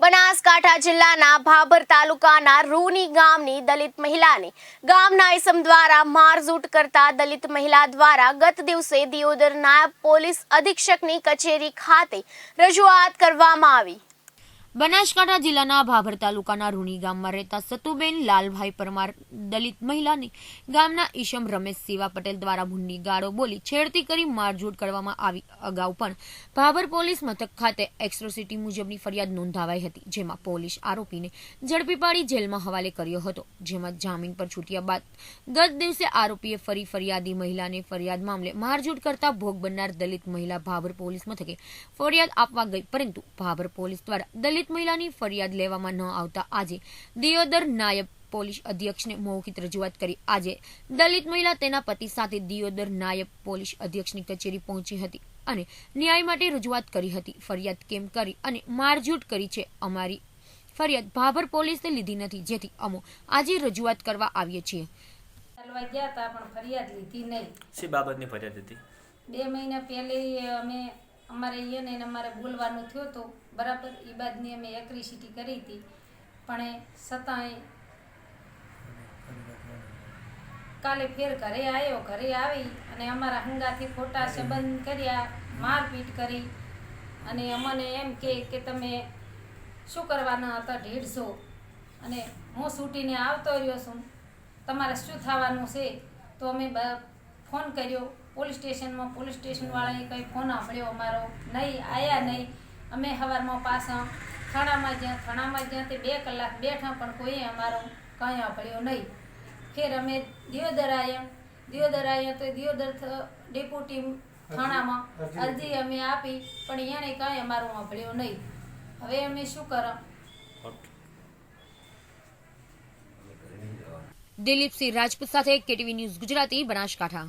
બનાસકાંઠા જિલ્લાના ભાભર તાલુકાના રૂની ગામની દલિત મહિલાને ગામના ઇસમ દ્વારા મારઝૂટ કરતા દલિત મહિલા દ્વારા ગત દિવસે દિયોદર નાયબ પોલીસ અધિક્ષકની કચેરી ખાતે રજૂઆત કરવામાં આવી. બનાસકાંઠા જિલ્લાના ભાભર તાલુકાના રૂણી ગામમાં રહેતા સતુબેન લાલભાઈ પરમાર દલિત મહિલાની ગામના ઈશમ રમેશ સેવા પટેલ દ્વારા ભૂંડી ગાળો બોલી છેડતી કરી મારઝૂડ કરવામાં આવી અગાઉ પણ ભાભર પોલીસ મથક ખાતે એક્સ્ટ્રોસિટી મુજબની ફરિયાદ નોંધાવાઈ હતી, જેમાં પોલીસ આરોપીને ઝડપી પાડી જેલમાં હવાલે કર્યો હતો. જેમાં જામીન પર છૂટ્યા બાદ ગત દિવસે આરોપીએ ફરી ફરિયાદી મહિલાને ફરિયાદ મામલે મારઝૂડ કરતા ભોગ બનનાર દલિત મહિલા ભાભર પોલીસ મથકે ફરિયાદ આપવા ગઈ, પરંતુ ભાભર પોલીસ દ્વારા દલિત મહિલાની ફરિયાદ લેવામાં ન આવતા આજે દિયોદર નાયબ પોલીસ અધ્યક્ષને મૌખિક રજૂઆત કરી. આજે દલિત મહિલા તેના પતિ સાથે દિયોદર નાયબ પોલીસ અધ્યક્ષની કચેરી પહોંચી હતી અને ન્યાય માટે રજૂઆત કરી હતી. ફરિયાદ કેમ કરી અને મારઝૂટ કરી છે અમારી ફરિયાદ ભાભર પોલીસે લીધી નથી. જેથી અમો આજે રજૂઆત કરવા આવીએ છીએ. ચાલવા ગયા હતા પણ ફરિયાદ લીધી નહીં. શી બાબતની ફરિયાદ હતી? બે મહિના પહેલે અમે અમારે એને ને અમારે બોલવાનું થયું હતું. બરાબર? એ બાદની અમે એક્રિસિટી કરી હતી. પણ એ છતાંય કાલે ફેર ઘરે આવ્યો ઘરે આવી અને અમારા હંગાથી ખોટા સંબંધ કર્યા, મારપીટ કરી અને અમને એમ કે તમે શું કરવાના હતા ઢેઢસો? અને હું છૂટીને આવતો રહ્યો છું. તમારે શું થવાનું છે? તો અમે ફોન કર્યો. પોલીસ સ્ટેશનમાં પોલીસ સ્ટેશનવાળાએ કંઈ ફોન સાંભળ્યો અમારો? નહીં આવ્યા નહીં. અમે સવારમાં પાછા થાણામાં જ્યાં થાણામાં જ્યાં તે બે કલાક બેઠા પણ કોઈએ અમારો કંઈ સાંભળ્યો નહીં. ફેર અમે દિયોદર આવ્યા દિયોદર આવ્યા તો દિયોદર ડેપ્યુટી થાણામાં અરજી અમે આપી પણ એણે કંઈ અમારું સાંભળ્યું નહીં. હવે અમે શું કરા? દિલીપસિંહ રાજપૂત સાથે કેટીવી ન્યૂઝ ગુજરાતી બનાસકાંઠા.